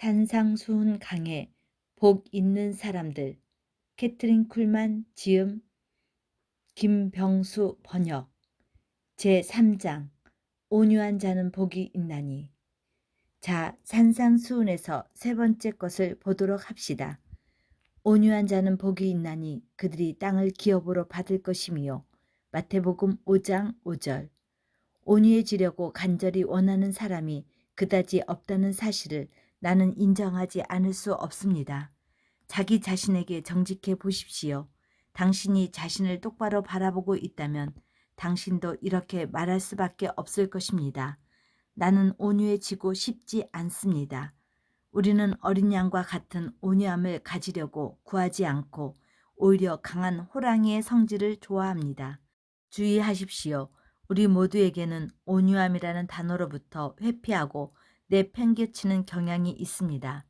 산상수훈 강해 복 있는 사람들 캐트린 쿨만 지음 김병수 번역 제3장 온유한 자는 복이 있나니 자 산상수훈에서 세 번째 것을 보도록 합시다. 온유한 자는 복이 있나니 그들이 땅을 기업으로 받을 것이미요. 마태복음 5장 5절 온유해지려고 간절히 원하는 사람이 그다지 없다는 사실을 나는 인정하지 않을 수 없습니다. 자기 자신에게 정직해 보십시오. 당신이 자신을 똑바로 바라보고 있다면 당신도 이렇게 말할 수밖에 없을 것입니다. 나는 온유해지고 싶지 않습니다. 우리는 어린 양과 같은 온유함을 가지려고 구하지 않고 오히려 강한 호랑이의 성질을 좋아합니다. 주의하십시오. 우리 모두에게는 온유함이라는 단어로부터 회피하고 내팽개치는 경향이 있습니다.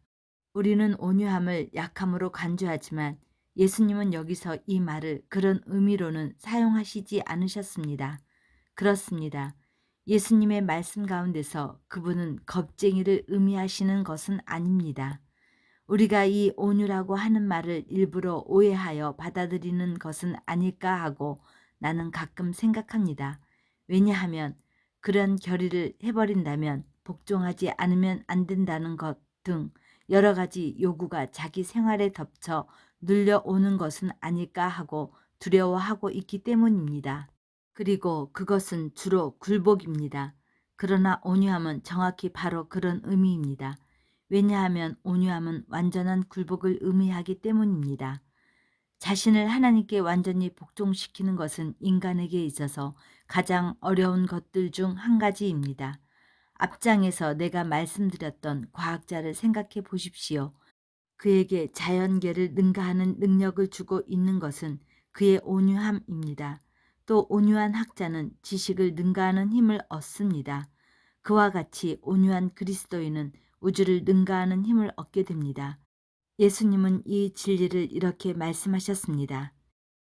우리는 온유함을 약함으로 간주하지만 예수님은 여기서 이 말을 그런 의미로는 사용하시지 않으셨습니다. 그렇습니다. 예수님의 말씀 가운데서 그분은 겁쟁이를 의미하시는 것은 아닙니다. 우리가 이 온유라고 하는 말을 일부러 오해하여 받아들이는 것은 아닐까 하고 나는 가끔 생각합니다. 왜냐하면 그런 결의를 해버린다면 복종하지 않으면 안 된다는 것 등 여러 가지 요구가 자기 생활에 덮쳐 눌려오는 것은 아닐까 하고 두려워하고 있기 때문입니다. 그리고 그것은 주로 굴복입니다. 그러나 온유함은 정확히 바로 그런 의미입니다. 왜냐하면 온유함은 완전한 굴복을 의미하기 때문입니다. 자신을 하나님께 완전히 복종시키는 것은 인간에게 있어서 가장 어려운 것들 중 한 가지입니다. 앞장에서 내가 말씀드렸던 과학자를 생각해 보십시오. 그에게 자연계를 능가하는 능력을 주고 있는 것은 그의 온유함입니다. 또 온유한 학자는 지식을 능가하는 힘을 얻습니다. 그와 같이 온유한 그리스도인은 우주를 능가하는 힘을 얻게 됩니다. 예수님은 이 진리를 이렇게 말씀하셨습니다.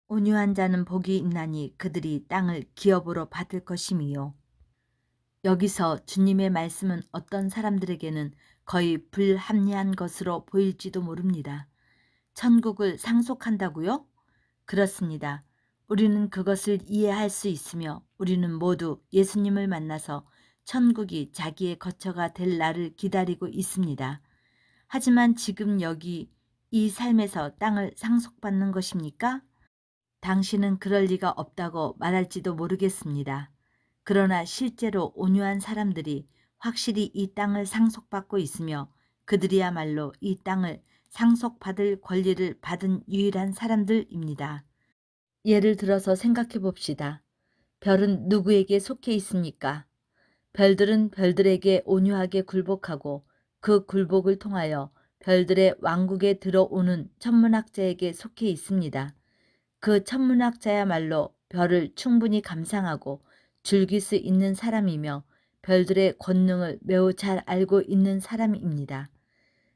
온유한 자는 복이 있나니 그들이 땅을 기업으로 받을 것이미요. 여기서 주님의 말씀은 어떤 사람들에게는 거의 불합리한 것으로 보일지도 모릅니다. 천국을 상속한다고요? 그렇습니다. 우리는 그것을 이해할 수 있으며 우리는 모두 예수님을 만나서 천국이 자기의 거처가 될 날을 기다리고 있습니다. 하지만 지금 여기 이 삶에서 땅을 상속받는 것입니까? 당신은 그럴 리가 없다고 말할지도 모르겠습니다. 그러나 실제로 온유한 사람들이 확실히 이 땅을 상속받고 있으며 그들이야말로 이 땅을 상속받을 권리를 받은 유일한 사람들입니다. 예를 들어서 생각해 봅시다. 별은 누구에게 속해 있습니까? 별들은 별들에게 온유하게 굴복하고 그 굴복을 통하여 별들의 왕국에 들어오는 천문학자에게 속해 있습니다. 그 천문학자야말로 별을 충분히 감상하고 즐길 수 있는 사람이며 별들의 권능을 매우 잘 알고 있는 사람입니다.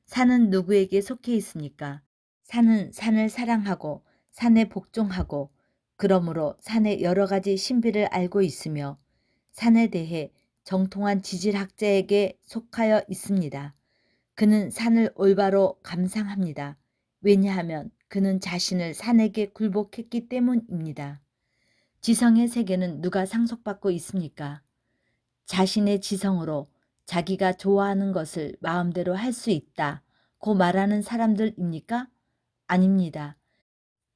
산은 누구에게 속해 있습니까? 산은 산을 사랑하고 산에 복종하고 그러므로 산의 여러 가지 신비를 알고 있으며 산에 대해 정통한 지질학자에게 속하여 있습니다. 그는 산을 올바로 감상합니다. 왜냐하면 그는 자신을 산에게 굴복했기 때문입니다. 지성의 세계는 누가 상속받고 있습니까? 자신의 지성으로 자기가 좋아하는 것을 마음대로 할 수 있다 고 말하는 사람들입니까? 아닙니다.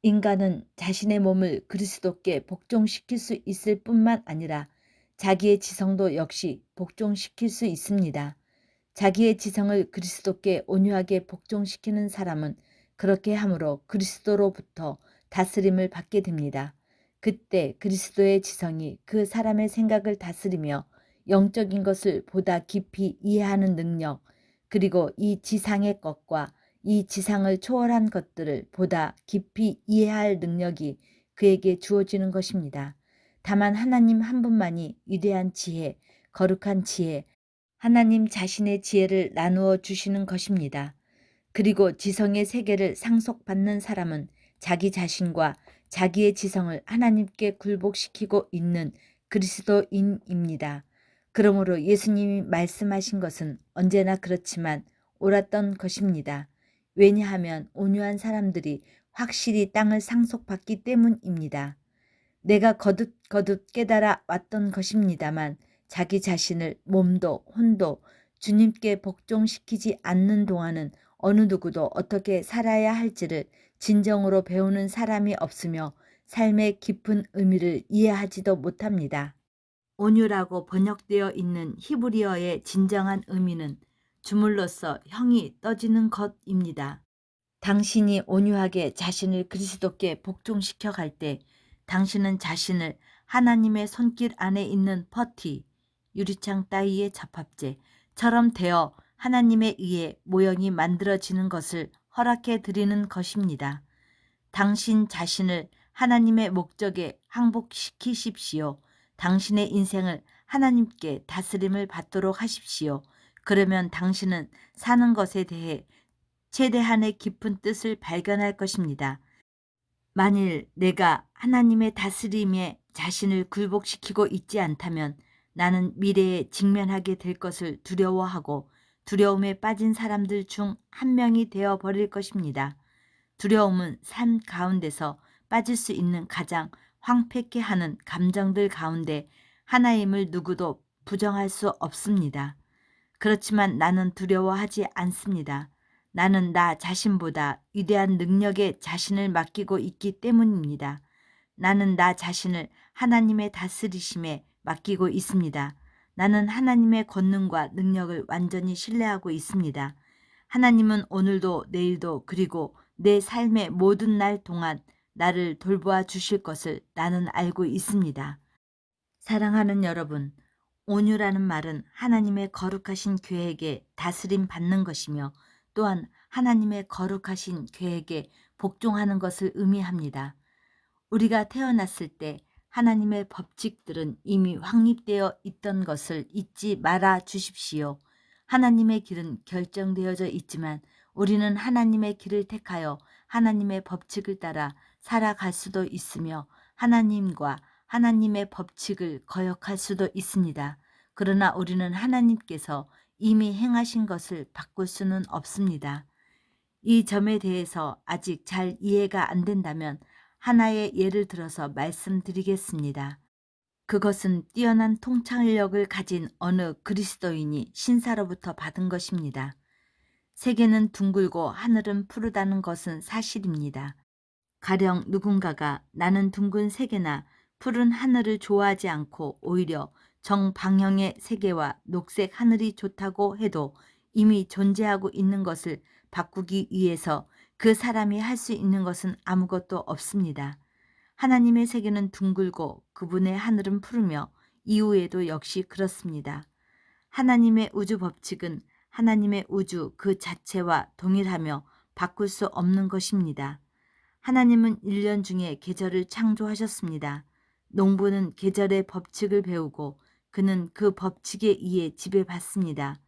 인간은 자신의 몸을 그리스도께 복종시킬 수 있을 뿐만 아니라 자기의 지성도 역시 복종시킬 수 있습니다. 자기의 지성을 그리스도께 온유하게 복종시키는 사람은 그렇게 함으로 그리스도로부터 다스림을 받게 됩니다. 그때 그리스도의 지성이 그 사람의 생각을 다스리며 영적인 것을 보다 깊이 이해하는 능력, 그리고 이 지상의 것과 이 지상을 초월한 것들을 보다 깊이 이해할 능력이 그에게 주어지는 것입니다. 다만 하나님 한 분만이 위대한 지혜, 거룩한 지혜, 하나님 자신의 지혜를 나누어 주시는 것입니다. 그리고 지성의 세계를 상속받는 사람은 자기 자신과 자기의 지성을 하나님께 굴복시키고 있는 그리스도인입니다. 그러므로 예수님이 말씀하신 것은 언제나 그렇지만 옳았던 것입니다. 왜냐하면 온유한 사람들이 확실히 땅을 상속받기 때문입니다. 내가 거듭거듭 깨달아 왔던 것입니다만 자기 자신을 몸도 혼도 주님께 복종시키지 않는 동안은 어느 누구도 어떻게 살아야 할지를 진정으로 배우는 사람이 없으며 삶의 깊은 의미를 이해하지도 못합니다. 온유라고 번역되어 있는 히브리어의 진정한 의미는 주물로서 형이 떠지는 것입니다. 당신이 온유하게 자신을 그리스도께 복종시켜 갈 때 당신은 자신을 하나님의 손길 안에 있는 퍼티, 유리창 따위의 접합제처럼 되어 하나님에 의해 모형이 만들어지는 것을 허락해 드리는 것입니다. 당신 자신을 하나님의 목적에 항복시키십시오. 당신의 인생을 하나님께 다스림을 받도록 하십시오. 그러면 당신은 사는 것에 대해 최대한의 깊은 뜻을 발견할 것입니다. 만일 내가 하나님의 다스림에 자신을 굴복시키고 있지 않다면 나는 미래에 직면하게 될 것을 두려워하고 두려움에 빠진 사람들 중 한 명이 되어 버릴 것입니다. 두려움은 삶 가운데서 빠질 수 있는 가장 황폐케 하는 감정들 가운데 하나임을 누구도 부정할 수 없습니다. 그렇지만 나는 두려워하지 않습니다. 나는 나 자신보다 위대한 능력에 자신을 맡기고 있기 때문입니다. 나는 나 자신을 하나님의 다스리심에 맡기고 있습니다. 나는 하나님의 권능과 능력을 완전히 신뢰하고 있습니다. 하나님은 오늘도 내일도 그리고 내 삶의 모든 날 동안 나를 돌보아 주실 것을 나는 알고 있습니다. 사랑하는 여러분, 온유라는 말은 하나님의 거룩하신 계획에 다스림 받는 것이며 또한 하나님의 거룩하신 계획에 복종하는 것을 의미합니다. 우리가 태어났을 때 하나님의 법칙들은 이미 확립되어 있던 것을 잊지 말아 주십시오. 하나님의 길은 결정되어져 있지만 우리는 하나님의 길을 택하여 하나님의 법칙을 따라 살아갈 수도 있으며 하나님과 하나님의 법칙을 거역할 수도 있습니다. 그러나 우리는 하나님께서 이미 행하신 것을 바꿀 수는 없습니다. 이 점에 대해서 아직 잘 이해가 안 된다면 하나의 예를 들어서 말씀드리겠습니다. 그것은 뛰어난 통찰력을 가진 어느 그리스도인이 신사로부터 받은 것입니다. 세계는 둥글고 하늘은 푸르다는 것은 사실입니다. 가령 누군가가 나는 둥근 세계나 푸른 하늘을 좋아하지 않고 오히려 정방향의 세계와 녹색 하늘이 좋다고 해도 이미 존재하고 있는 것을 바꾸기 위해서 그 사람이 할 수 있는 것은 아무것도 없습니다. 하나님의 세계는 둥글고 그분의 하늘은 푸르며 이후에도 역시 그렇습니다. 하나님의 우주 법칙은 하나님의 우주 그 자체와 동일하며 바꿀 수 없는 것입니다. 하나님은 1년 중에 계절을 창조하셨습니다. 농부는 계절의 법칙을 배우고 그는 그 법칙에 의해 지배받습니다.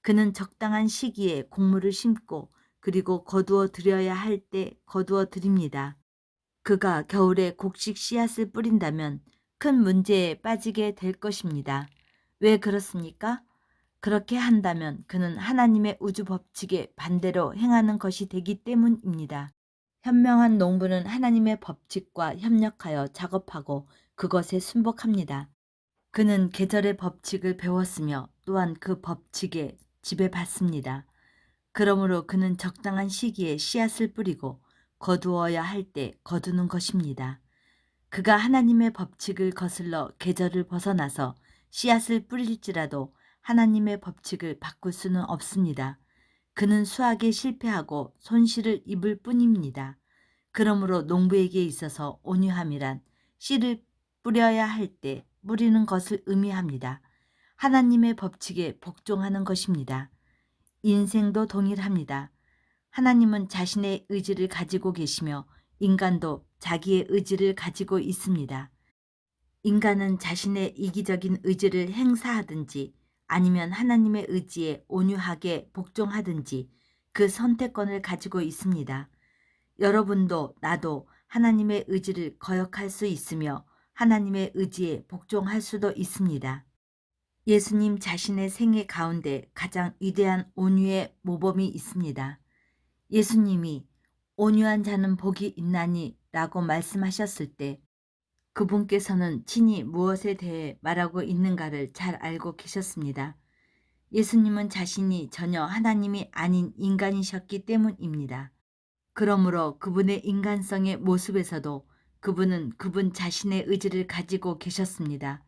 그는 적당한 시기에 곡물을 심고 그리고 거두어 드려야 할 때 거두어 드립니다. 그가 겨울에 곡식 씨앗을 뿌린다면 큰 문제에 빠지게 될 것입니다. 왜 그렇습니까? 그렇게 한다면 그는 하나님의 우주 법칙에 반대로 행하는 것이 되기 때문입니다. 현명한 농부는 하나님의 법칙과 협력하여 작업하고 그것에 순복합니다. 그는 계절의 법칙을 배웠으며 또한 그 법칙에 지배받습니다. 그러므로 그는 적당한 시기에 씨앗을 뿌리고 거두어야 할 때 거두는 것입니다. 그가 하나님의 법칙을 거슬러 계절을 벗어나서 씨앗을 뿌릴지라도 하나님의 법칙을 바꿀 수는 없습니다. 그는 수학에 실패하고 손실을 입을 뿐입니다. 그러므로 농부에게 있어서 온유함이란 씨를 뿌려야 할 때 뿌리는 것을 의미합니다. 하나님의 법칙에 복종하는 것입니다. 인생도 동일합니다. 하나님은 자신의 의지를 가지고 계시며 인간도 자기의 의지를 가지고 있습니다. 인간은 자신의 이기적인 의지를 행사하든지 아니면 하나님의 의지에 온유하게 복종하든지 그 선택권을 가지고 있습니다. 여러분도 나도 하나님의 의지를 거역할 수 있으며 하나님의 의지에 복종할 수도 있습니다. 예수님 자신의 생애 가운데 가장 위대한 온유의 모범이 있습니다. 예수님이 온유한 자는 복이 있나니 라고 말씀하셨을 때 그분께서는 친히 무엇에 대해 말하고 있는가를 잘 알고 계셨습니다. 예수님은 자신이 전혀 하나님이 아닌 인간이셨기 때문입니다. 그러므로 그분의 인간성의 모습에서도 그분은 그분 자신의 의지를 가지고 계셨습니다.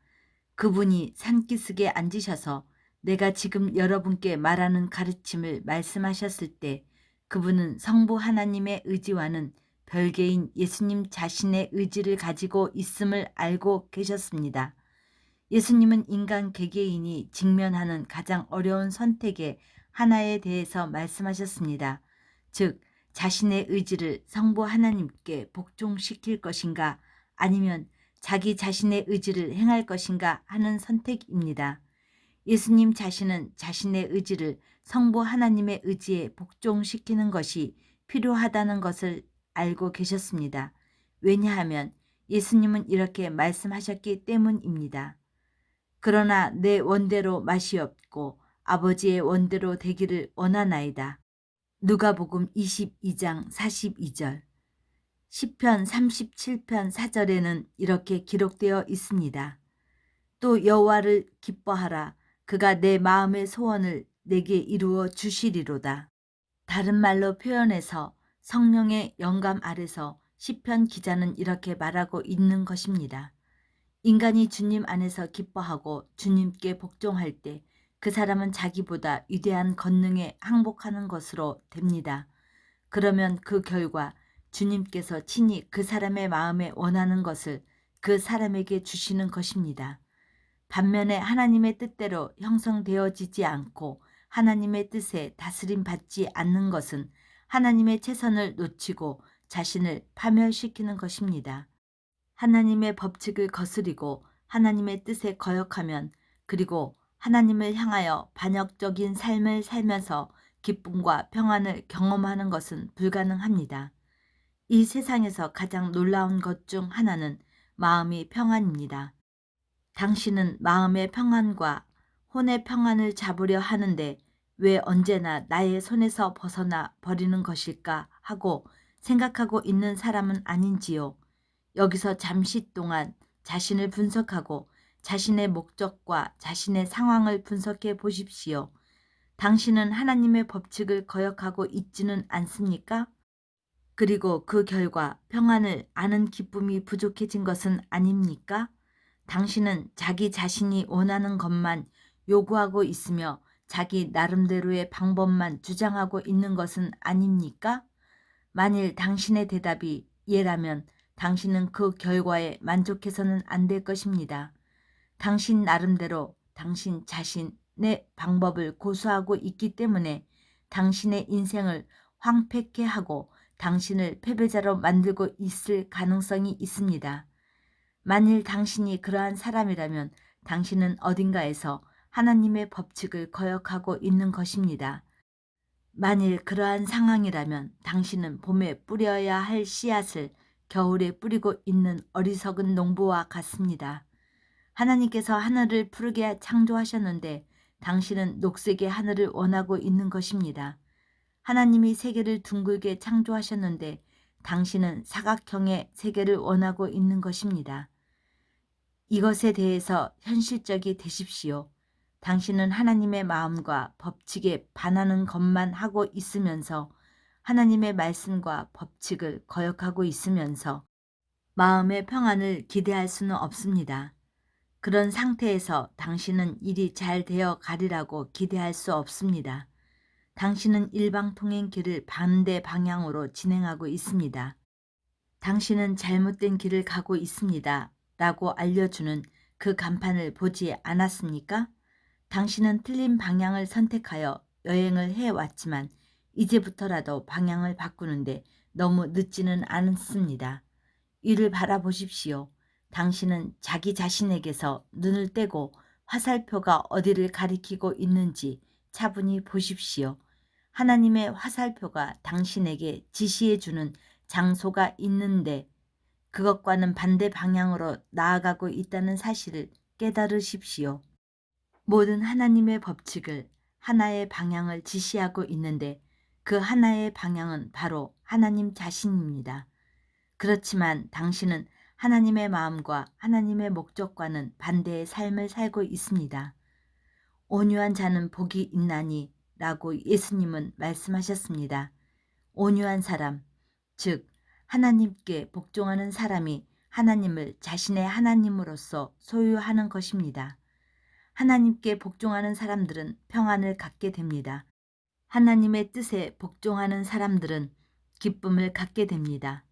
그분이 산기슭에 앉으셔서 내가 지금 여러분께 말하는 가르침을 말씀하셨을 때 그분은 성부 하나님의 의지와는 별개인 예수님 자신의 의지를 가지고 있음을 알고 계셨습니다. 예수님은 인간 개개인이 직면하는 가장 어려운 선택의 하나에 대해서 말씀하셨습니다. 즉, 자신의 의지를 성부 하나님께 복종시킬 것인가 아니면 자기 자신의 의지를 행할 것인가 하는 선택입니다. 예수님 자신은 자신의 의지를 성부 하나님의 의지에 복종시키는 것이 필요하다는 것을 알고 계셨습니다. 왜냐하면 예수님은 이렇게 말씀하셨기 때문입니다. 그러나 내 원대로 맛이 없고 아버지의 원대로 되기를 원하나이다. 누가복음 22장 42절 10편 37편 4절에는 이렇게 기록되어 있습니다. 또 여호와를 기뻐하라 그가 내 마음의 소원을 내게 이루어 주시리로다. 다른 말로 표현해서 성령의 영감 아래서 시편 기자는 이렇게 말하고 있는 것입니다. 인간이 주님 안에서 기뻐하고 주님께 복종할 때 그 사람은 자기보다 위대한 권능에 항복하는 것으로 됩니다. 그러면 그 결과 주님께서 친히 그 사람의 마음에 원하는 것을 그 사람에게 주시는 것입니다. 반면에 하나님의 뜻대로 형성되어지지 않고 하나님의 뜻에 다스림 받지 않는 것은 하나님의 최선을 놓치고 자신을 파멸시키는 것입니다. 하나님의 법칙을 거스리고 하나님의 뜻에 거역하면 그리고 하나님을 향하여 반역적인 삶을 살면서 기쁨과 평안을 경험하는 것은 불가능합니다. 이 세상에서 가장 놀라운 것 중 하나는 마음이 평안입니다. 당신은 마음의 평안과 혼의 평안을 잡으려 하는데 왜 언제나 나의 손에서 벗어나 버리는 것일까 하고 생각하고 있는 사람은 아닌지요. 여기서 잠시 동안 자신을 분석하고 자신의 목적과 자신의 상황을 분석해 보십시오. 당신은 하나님의 법칙을 거역하고 있지는 않습니까? 그리고 그 결과 평안을 아는 기쁨이 부족해진 것은 아닙니까? 당신은 자기 자신이 원하는 것만 요구하고 있으며 자기 나름대로의 방법만 주장하고 있는 것은 아닙니까? 만일 당신의 대답이 예라면 당신은 그 결과에 만족해서는 안 될 것입니다. 당신 나름대로 당신 자신의 방법을 고수하고 있기 때문에 당신의 인생을 황폐케 하고 당신을 패배자로 만들고 있을 가능성이 있습니다. 만일 당신이 그러한 사람이라면 당신은 어딘가에서 하나님의 법칙을 거역하고 있는 것입니다. 만일 그러한 상황이라면 당신은 봄에 뿌려야 할 씨앗을 겨울에 뿌리고 있는 어리석은 농부와 같습니다. 하나님께서 하늘을 푸르게 창조하셨는데 당신은 녹색의 하늘을 원하고 있는 것입니다. 하나님이 세계를 둥글게 창조하셨는데 당신은 사각형의 세계를 원하고 있는 것입니다. 이것에 대해서 현실적이 되십시오. 당신은 하나님의 마음과 법칙에 반하는 것만 하고 있으면서 하나님의 말씀과 법칙을 거역하고 있으면서 마음의 평안을 기대할 수는 없습니다. 그런 상태에서 당신은 일이 잘 되어 가리라고 기대할 수 없습니다. 당신은 일방 통행 길을 반대 방향으로 진행하고 있습니다. 당신은 잘못된 길을 가고 있습니다. 라고 알려주는 그 간판을 보지 않았습니까? 당신은 틀린 방향을 선택하여 여행을 해왔지만 이제부터라도 방향을 바꾸는데 너무 늦지는 않습니다. 이를 바라보십시오. 당신은 자기 자신에게서 눈을 떼고 화살표가 어디를 가리키고 있는지 차분히 보십시오. 하나님의 화살표가 당신에게 지시해주는 장소가 있는데 그것과는 반대 방향으로 나아가고 있다는 사실을 깨달으십시오. 모든 하나님의 법칙을 하나의 방향을 지시하고 있는데 그 하나의 방향은 바로 하나님 자신입니다. 그렇지만 당신은 하나님의 마음과 하나님의 목적과는 반대의 삶을 살고 있습니다. 온유한 자는 복이 있나니 라고 예수님은 말씀하셨습니다. 온유한 사람, 즉 하나님께 복종하는 사람이 하나님을 자신의 하나님으로서 소유하는 것입니다. 하나님께 복종하는 사람들은 평안을 갖게 됩니다. 하나님의 뜻에 복종하는 사람들은 기쁨을 갖게 됩니다.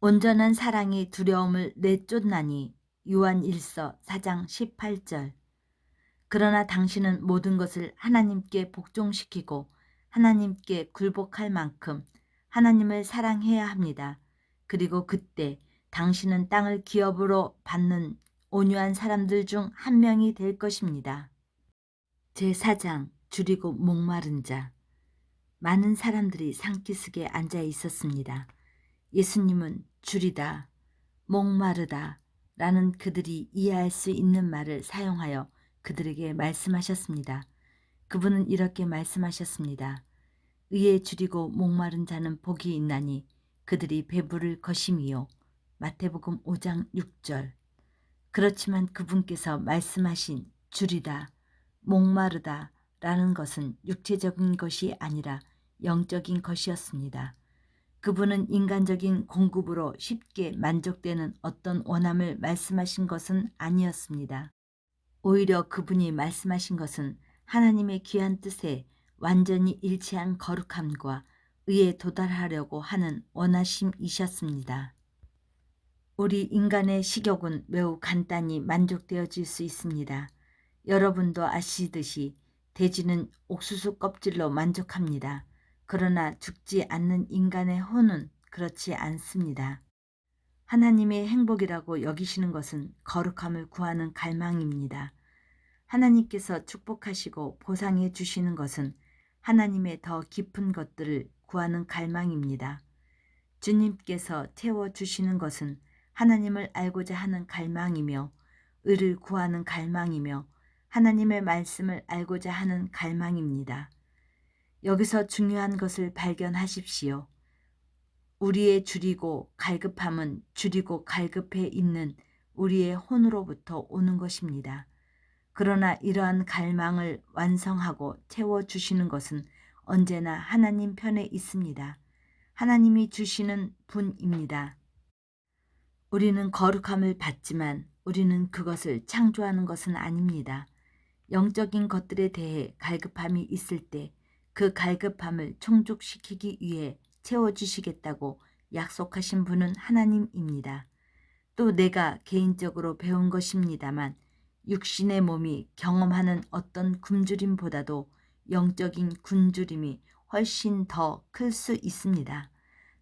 온전한 사랑이 두려움을 내쫓나니 요한 1서 4장 18절 그러나 당신은 모든 것을 하나님께 복종시키고 하나님께 굴복할 만큼 하나님을 사랑해야 합니다. 그리고 그때 당신은 땅을 기업으로 받는 온유한 사람들 중 한 명이 될 것입니다. 제4장 줄이고 목마른 자 많은 사람들이 상기숙에 앉아 있었습니다. 예수님은 줄이다, 목마르다 라는 그들이 이해할 수 있는 말을 사용하여 그들에게 말씀하셨습니다. 그분은 이렇게 말씀하셨습니다. 의에 줄이고 목마른 자는 복이 있나니 그들이 배부를 것임이요. 마태복음 5장 6절 그렇지만 그분께서 말씀하신 줄이다, 목마르다 라는 것은 육체적인 것이 아니라 영적인 것이었습니다. 그분은 인간적인 공급으로 쉽게 만족되는 어떤 원함을 말씀하신 것은 아니었습니다. 오히려 그분이 말씀하신 것은 하나님의 귀한 뜻에 완전히 일치한 거룩함과 의에 도달하려고 하는 원하심이셨습니다. 우리 인간의 식욕은 매우 간단히 만족되어질 수 있습니다. 여러분도 아시듯이 돼지는 옥수수 껍질로 만족합니다. 그러나 죽지 않는 인간의 혼은 그렇지 않습니다. 하나님의 행복이라고 여기시는 것은 거룩함을 구하는 갈망입니다. 하나님께서 축복하시고 보상해 주시는 것은 하나님의 더 깊은 것들을 구하는 갈망입니다. 주님께서 채워주시는 것은 하나님을 알고자 하는 갈망이며 의를 구하는 갈망이며 하나님의 말씀을 알고자 하는 갈망입니다. 여기서 중요한 것을 발견하십시오. 우리의 줄이고 갈급함은 줄이고 갈급해 있는 우리의 혼으로부터 오는 것입니다. 그러나 이러한 갈망을 완성하고 채워주시는 것은 언제나 하나님 편에 있습니다. 하나님이 주시는 분입니다. 우리는 거룩함을 받지만 우리는 그것을 창조하는 것은 아닙니다. 영적인 것들에 대해 갈급함이 있을 때 그 갈급함을充足시키기 위해 채워주시겠다고 약속하신 분은 하나님입니다. 또 내가 개인적으로 배운 것입니다만 육신의 몸이 경험하는 어떤 굶주림보다도 영적인 굶주림이 훨씬 더 클 수 있습니다.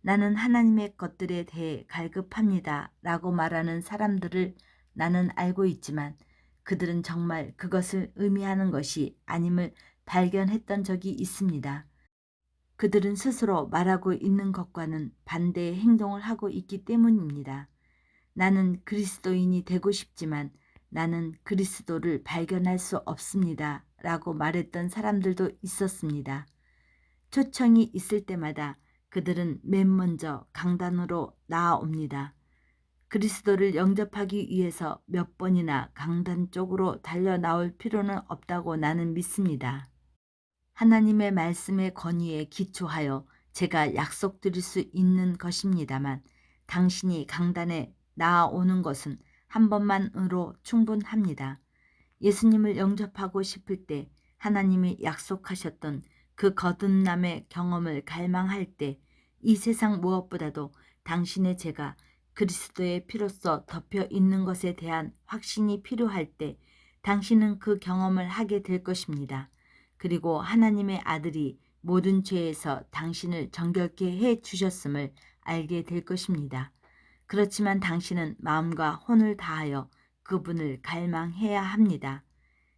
나는 하나님의 것들에 대해 갈급합니다. 라고 말하는 사람들을 나는 알고 있지만 그들은 정말 그것을 의미하는 것이 아님을 발견했던 적이 있습니다. 그들은 스스로 말하고 있는 것과는 반대의 행동을 하고 있기 때문입니다. 나는 그리스도인이 되고 싶지만 나는 그리스도를 발견할 수 없습니다. 라고 말했던 사람들도 있었습니다. 초청이 있을 때마다 그들은 맨 먼저 강단으로 나아옵니다. 그리스도를 영접하기 위해서 몇 번이나 강단 쪽으로 달려 나올 필요는 없다고 나는 믿습니다. 하나님의 말씀의 권위에 기초하여 제가 약속드릴 수 있는 것입니다만 당신이 강단에 나아오는 것은 한 번만으로 충분합니다. 예수님을 영접하고 싶을 때 하나님이 약속하셨던 그 거듭남의 경험을 갈망할 때 이 세상 무엇보다도 당신의 죄가 그리스도의 피로써 덮여 있는 것에 대한 확신이 필요할 때 당신은 그 경험을 하게 될 것입니다. 그리고 하나님의 아들이 모든 죄에서 당신을 정결케 해 주셨음을 알게 될 것입니다. 그렇지만 당신은 마음과 혼을 다하여 그분을 갈망해야 합니다.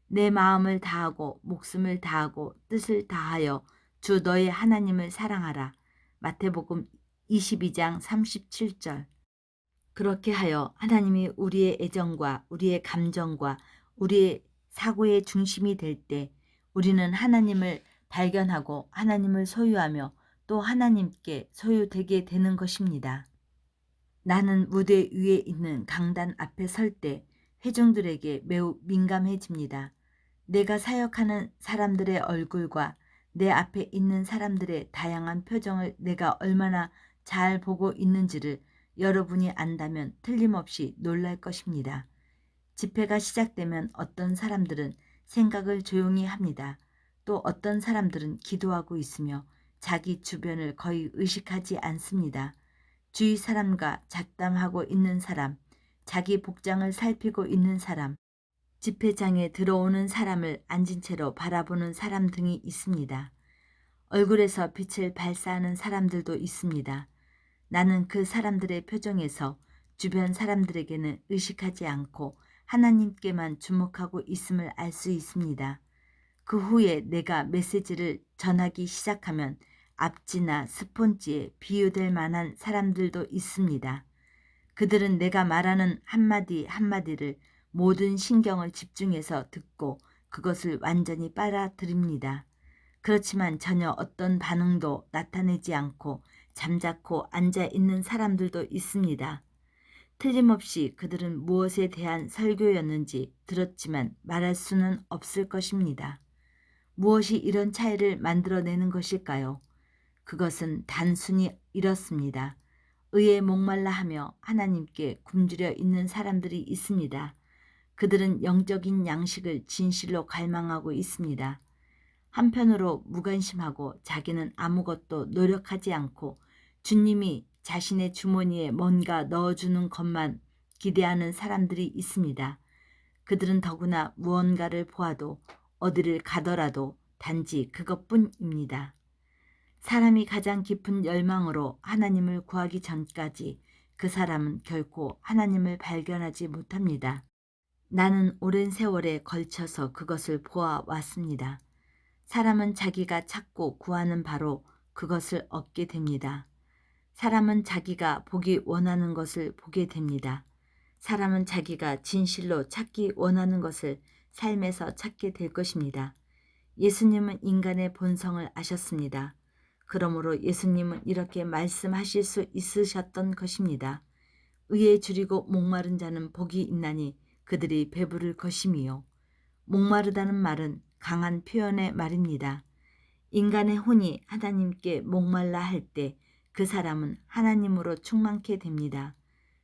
내 마음을 다하고 목숨을 다하고 뜻을 다하여 주 너의 하나님을 사랑하라. 마태복음 22장 37절 그렇게 하여 하나님이 우리의 애정과 우리의 감정과 우리의 사고의 중심이 될 때 우리는 하나님을 발견하고 하나님을 소유하며 또 하나님께 소유되게 되는 것입니다. 나는 무대 위에 있는 강단 앞에 설 때 회중들에게 매우 민감해집니다. 내가 사역하는 사람들의 얼굴과 내 앞에 있는 사람들의 다양한 표정을 내가 얼마나 잘 보고 있는지를 여러분이 안다면 틀림없이 놀랄 것입니다. 집회가 시작되면 어떤 사람들은 생각을 조용히 합니다. 또 어떤 사람들은 기도하고 있으며 자기 주변을 거의 의식하지 않습니다. 주위 사람과 잡담하고 있는 사람, 자기 복장을 살피고 있는 사람, 집회장에 들어오는 사람을 앉은 채로 바라보는 사람 등이 있습니다. 얼굴에서 빛을 발사하는 사람들도 있습니다. 나는 그 사람들의 표정에서 주변 사람들에게는 의식하지 않고 하나님께만 주목하고 있음을 알 수 있습니다. 그 후에 내가 메시지를 전하기 시작하면 앞지나 스폰지에 비유될 만한 사람들도 있습니다. 그들은 내가 말하는 한마디 한마디를 모든 신경을 집중해서 듣고 그것을 완전히 빨아들입니다. 그렇지만 전혀 어떤 반응도 나타내지 않고 잠자코 앉아 있는 사람들도 있습니다. 틀림없이 그들은 무엇에 대한 설교였는지 들었지만 말할 수는 없을 것입니다. 무엇이 이런 차이를 만들어내는 것일까요? 그것은 단순히 이렇습니다. 의에 목말라 하며 하나님께 굶주려 있는 사람들이 있습니다. 그들은 영적인 양식을 진실로 갈망하고 있습니다. 한편으로 무관심하고 자기는 아무것도 노력하지 않고 주님이 자신의 주머니에 뭔가 넣어주는 것만 기대하는 사람들이 있습니다. 그들은 더구나 무언가를 보아도 어디를 가더라도 단지 그것뿐입니다. 사람이 가장 깊은 열망으로 하나님을 구하기 전까지 그 사람은 결코 하나님을 발견하지 못합니다. 나는 오랜 세월에 걸쳐서 그것을 보아왔습니다. 사람은 자기가 찾고 구하는 바로 그것을 얻게 됩니다. 사람은 자기가 보기 원하는 것을 보게 됩니다. 사람은 자기가 진실로 찾기 원하는 것을 삶에서 찾게 될 것입니다. 예수님은 인간의 본성을 아셨습니다. 그러므로 예수님은 이렇게 말씀하실 수 있으셨던 것입니다. 의에 줄이고 목마른 자는 복이 있나니 그들이 배부를 것임이요. 목마르다는 말은 강한 표현의 말입니다. 인간의 혼이 하나님께 목말라 할 때 그 사람은 하나님으로 충만케 됩니다.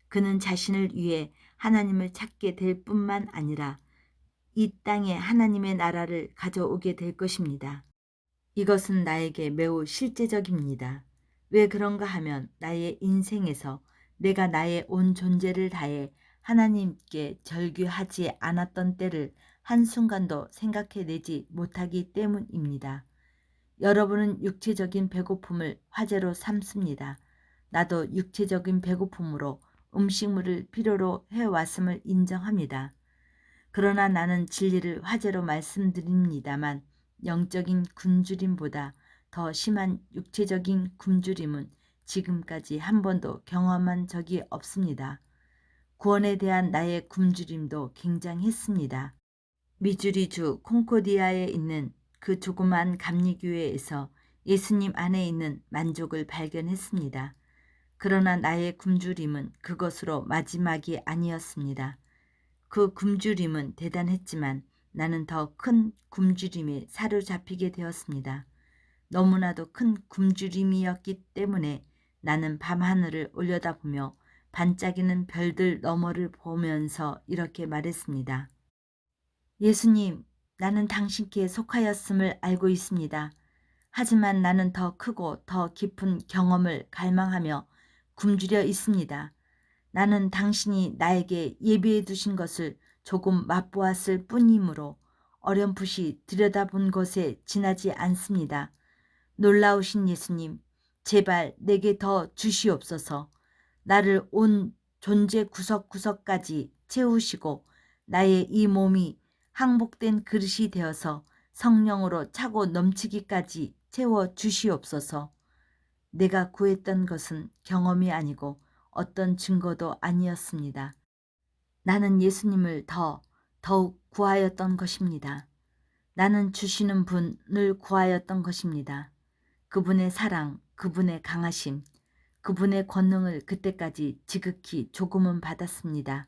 그는 자신을 위해 하나님을 찾게 될 뿐만 아니라 이 땅에 하나님의 나라를 가져오게 될 것입니다. 이것은 나에게 매우 실제적입니다. 왜 그런가 하면 나의 인생에서 내가 나의 온 존재를 다해 하나님께 절규하지 않았던 때를 한순간도 생각해내지 못하기 때문입니다. 여러분은 육체적인 배고픔을 화제로 삼습니다. 나도 육체적인 배고픔으로 음식물을 필요로 해왔음을 인정합니다. 그러나 나는 진리를 화제로 말씀드립니다만 영적인 굶주림보다 더 심한 육체적인 굶주림은 지금까지 한 번도 경험한 적이 없습니다. 구원에 대한 나의 굶주림도 굉장했습니다. 미주리주 콩코디아에 있는 그 조그만 감리교회에서 예수님 안에 있는 만족을 발견했습니다. 그러나 나의 굶주림은 그것으로 마지막이 아니었습니다. 그 굶주림은 대단했지만 나는 더 큰 굶주림에 사로잡히게 되었습니다. 너무나도 큰 굶주림이었기 때문에 나는 밤하늘을 올려다보며 반짝이는 별들 너머를 보면서 이렇게 말했습니다. 예수님, 나는 당신께 속하였음을 알고 있습니다. 하지만 나는 더 크고 더 깊은 경험을 갈망하며 굶주려 있습니다. 나는 당신이 나에게 예비해 두신 것을 조금 맛보았을 뿐이므로 어렴풋이 들여다본 것에 지나지 않습니다. 놀라우신 예수님, 제발 내게 더 주시옵소서. 나를 온 존재 구석구석까지 채우시고 나의 이 몸이 항복된 그릇이 되어서 성령으로 차고 넘치기까지 채워 주시옵소서. 내가 구했던 것은 경험이 아니고 어떤 증거도 아니었습니다. 나는 예수님을 더, 더욱 구하였던 것입니다. 나는 주시는 분을 구하였던 것입니다. 그분의 사랑, 그분의 강하심, 그분의 권능을 그때까지 지극히 조금은 받았습니다.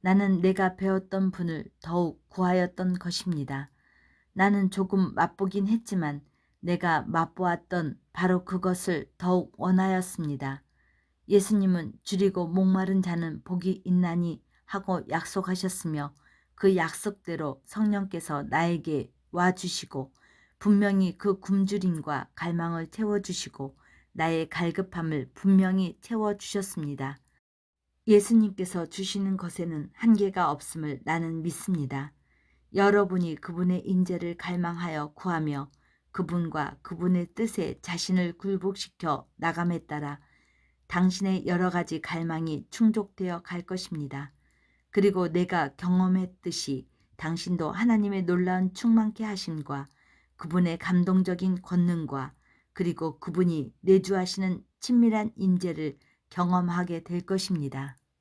나는 내가 배웠던 분을 더욱 구하였던 것입니다. 나는 조금 맛보긴 했지만 내가 맛보았던 바로 그것을 더욱 원하였습니다. 예수님은 줄이고 목마른 자는 복이 있나니 하고 약속하셨으며 그 약속대로 성령께서 나에게 와주시고 분명히 그 굶주림과 갈망을 채워주시고 나의 갈급함을 분명히 채워주셨습니다. 예수님께서 주시는 것에는 한계가 없음을 나는 믿습니다. 여러분이 그분의 인재를 갈망하여 구하며 그분과 그분의 뜻에 자신을 굴복시켜 나감에 따라 당신의 여러 가지 갈망이 충족되어 갈 것입니다. 그리고 내가 경험했듯이 당신도 하나님의 놀라운 충만케 하심과 그분의 감동적인 권능과 그리고 그분이 내주하시는 친밀한 임재를 경험하게 될 것입니다.